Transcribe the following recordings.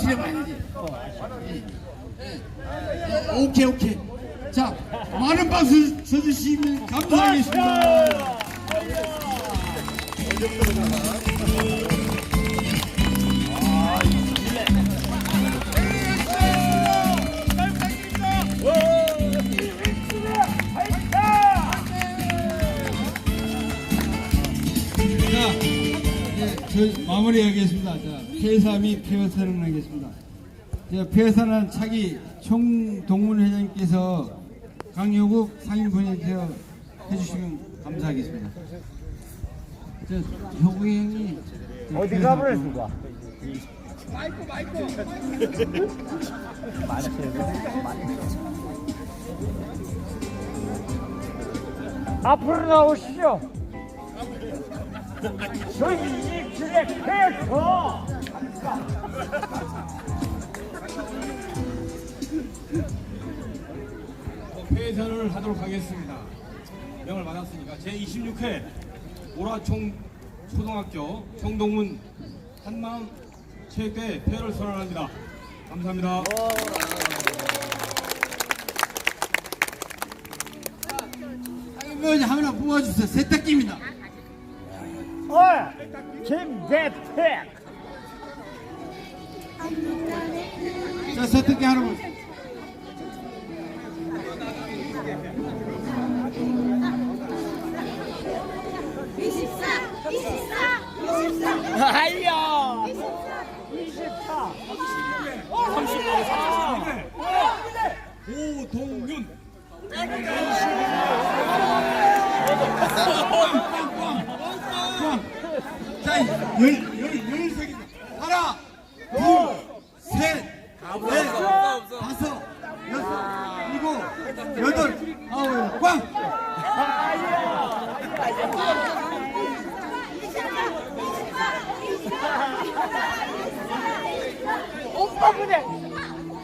실해봐야지. 예. 오케이 오케이. 자 많은 박수 쳐주시면 감사하겠습니다. 마무리하겠습니다. 자, 폐사 및 폐회사를 하겠습니다. 자, 폐회사는 차기 총동문회장님께서 강요국 상임본회장 해주시면 감사하겠습니다. 저, 효구 형이 저 어디 가버렸습니까? 앞으로 나오시죠. 저희 입술에 패서 폐회선을 하도록 하겠습니다. 명을 받았으니까 제26회 오라총 초등학교 총동문 한마음 체육대 폐회를 선언합니다. 감사합니다. 상임본회장 하나 뽑아주세요. 세탁기입니다. 어, 김대택 자, 세탁기 하나 뽑아주세요. 이십사, 이십사, 이십사, 아이야 이십사. 24 오동윤 자, 열, 열, 열세 개. 하나, 둘, 셋, 넷, 다섯, 여섯, 일곱, 여덟, 아홉, 꽝! 오빠 그래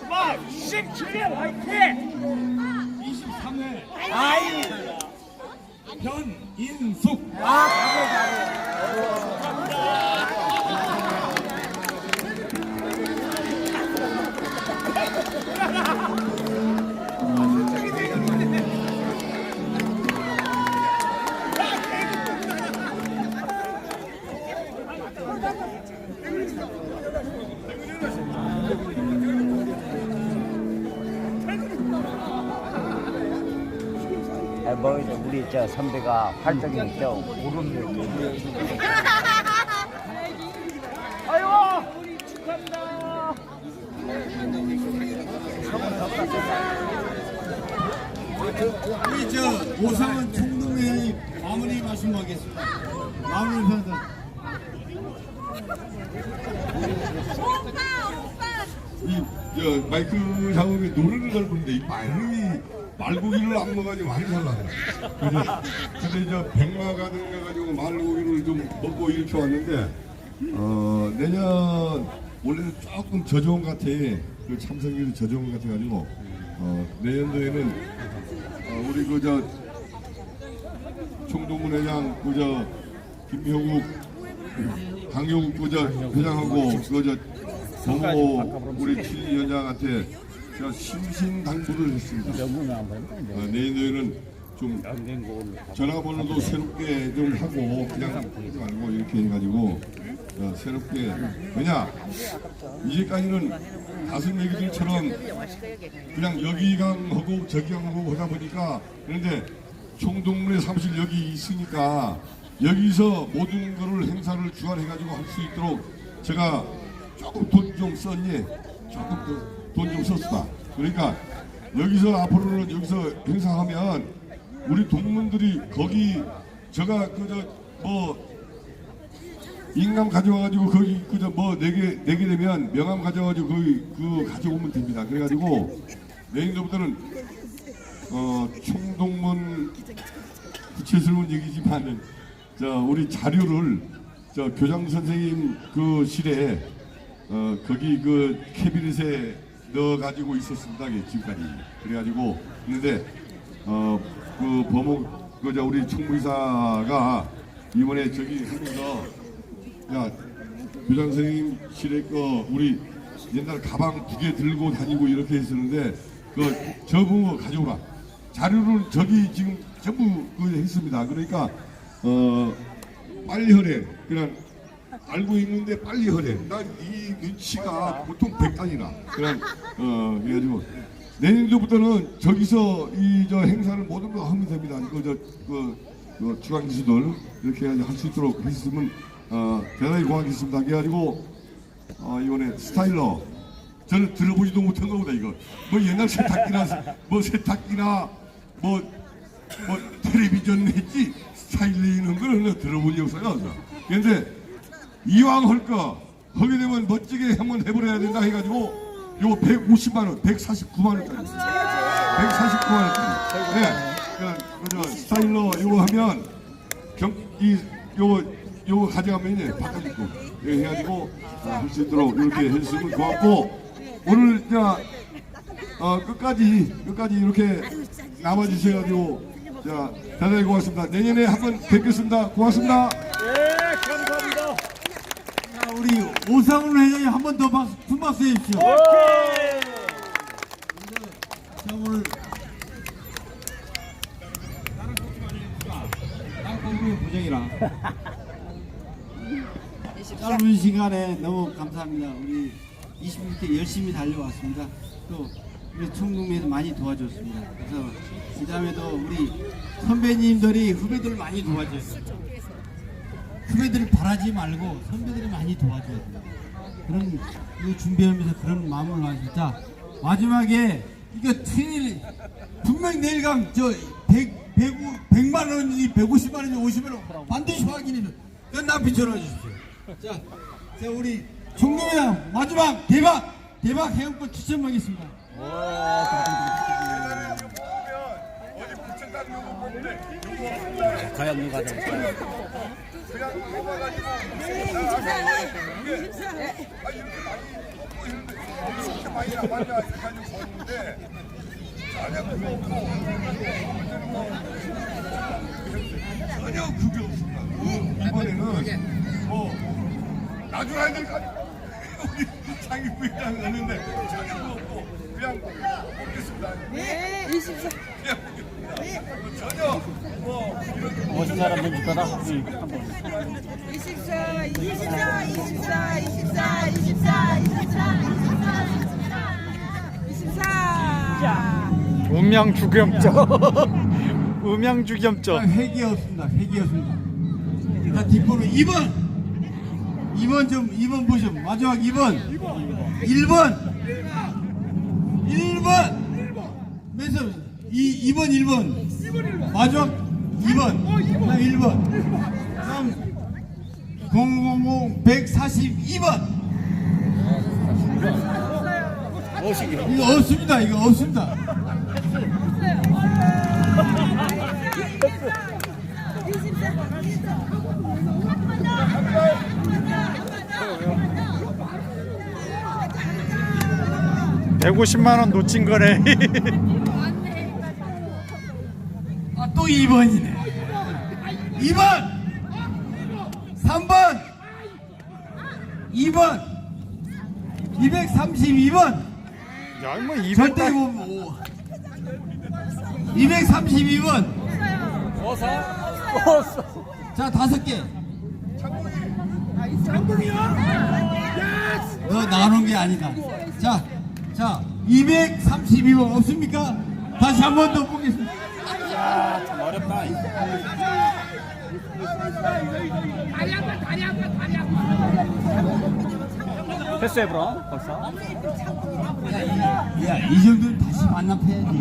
막 17년 화이팅! 23회. 아이! 변 뭐 이제 우리 저 선배가 활동이 저 오름 아이고 축하합니다 우리 저 오상원 총동회의 마무리 말씀하겠습니다. 마무리 편들. 오빠, 오빠. 이, 저, 마이크 작업에 노래를 잘 부르는데, 이 말이, 말고기를 안 먹어가지고 많이 살라요. 그래서, 근데 저, 백마가든 가가지고 말고기를 좀 먹고 이렇게 왔는데, 어, 내년, 원래는 조금 저조한 것 같아. 그 참석률이 저조한 것 같아가지고, 어, 내년도에는, 어, 우리 그, 저, 총동문 회장, 그, 저, 김효국, 강효국 그, 저, 회장하고, 그, 저, 정호 우리 칠위원장한테 제가 심신 당부를 했습니다. 어, 내년에는 좀 전화번호도 새롭게 좀 하고 그냥 하지 말고 이렇게 해가지고 어, 새롭게 왜냐 이제까지는 다섯 얘기들처럼 그냥 여기강하고 저기강하고 하다 보니까 그런데 총동문회 사무실 여기 있으니까 여기서 모든 거를 행사를 주관해가지고 할 수 있도록 제가 조금 돈 좀 썼니? 조금 돈 좀 썼다. 그러니까 여기서 앞으로는 여기서 행사하면 우리 동문들이 거기 제가 그저 뭐 인감 가져와가지고 거기 그저 뭐 내게 내게 되면 명함 가져와가지고 거기 그 가져오면 됩니다. 그래가지고 내년도부터는 어 총동문 구체스러운 얘기지만은 저 우리 자료를 저 교장 선생님 그 실에 어 거기 그 캐비닛에 넣어 가지고 있었습니다. 이게 지금까지. 그래가지고 있는데 어그 법무 그저 우리 총무이사가 이번에 저기 하면서 야 교장 선생님 실에 거 우리 옛날 가방 두 개 들고 다니고 이렇게 했었는데 그 저거 가져오라. 자료를 저기 지금 전부 그 했습니다. 그러니까 어 빨리 하래. 그냥 알고 있는데 빨리 하래. 난이 눈치가 보통 백단이나 그냥 어 그래가지고 내년도부터는 저기서 이 저 행사를 모든 거 하면 됩니다. 이거 저그 그 중앙 기수들 이렇게 할 수 있도록 했으면 어 대단히 고맙겠습니다. 그래가지고 어 이번에 스타일러 저는 들어보지도 못한 거보다 이거 뭐 옛날 세탁기나 뭐 세탁기나 뭐 뭐 텔레비전 했지 스타일리는 걸 들어본 적 없어요. 그런데 이왕 할거 하게 되면 멋지게 한번 해버려야 된다 해가지고 요거 150만 원, 149만 원짜리, 149만 원짜리. 네, 그, 그, 스타일러 이거 하면 경, 이 요거 요거 가져가면 이제 바꿔주고 예, 해가지고 할 수 있도록 이렇게 해주시면 고맙고 오늘 자 어, 끝까지 끝까지 이렇게 남아주셔가지고 자 대단히 고맙습니다. 내년에 한번 뵙겠습니다. 고맙습니다. 자, 우리 오상훈 회장님 한 번 더 박수, 큰 박수 해주십시오. 자, 오늘 땅콩으로 보정이라 짧은 시간에 너무 감사합니다. 우리 26대 열심히 달려왔습니다. 또 우리 총동에서 많이 도와줬습니다. 그래서 그 다음에도 우리 선배님들이 후배들 많이 도와줬어요. 후배들을 바라지 말고 선배들이 많이 도와줘야 돼요. 그런 이 준비하면서 그런 마음을 가지고 자 마지막에 이거 트일 분명 내일 감저 100, 100, 100만 원인지 150만 원인지 50만 원 반드시 확인해 줘. 그건 남편 전화 주십시오. 자, 자 우리 총동이랑 마지막 대박 대박 해양권 추첨하겠습니다. 과연 누가 될까요? 전혀 그게 없습니다. 그 이번에는 뭐 나중에 될 우리 장기 부회장 했는데 전혀 없고 그냥 먹겠습니다. 네, 24. 전혀 뭐 이런 오신 사람들 주거다. 24, 24, 24, 24, 24, 24, 24, 24. 음양 주겸점. 음양 주겸점. 회기 없습니다. 회기 없습니다. 자, 뒷번호 2번. 2번 좀, 2번 보시죠. 마지막 2번. 1번. 1번. 맨서 2, 2번, 1번. 마지막 2번. 그다음 1번. 그다음 000 142번. 이거 없습니다. 이거 없습니다. 150만 원 놓친 거네. 아, 또 2번이네. 2번! 3번! 2번! 232번! 야, 뭐 절대 200달. 뭐 232번! 자, 다섯 개. 너 나눈 게 아니다. 자, 자, 232번 없습니까? 다시 한 번 더 보겠습니다. 야, 참 어렵다. 다리 아파, 다리 아파, 다리 아파. 됐어요, 브로. 벌써. 야, 야, 이 정도는 다시 반납해야지.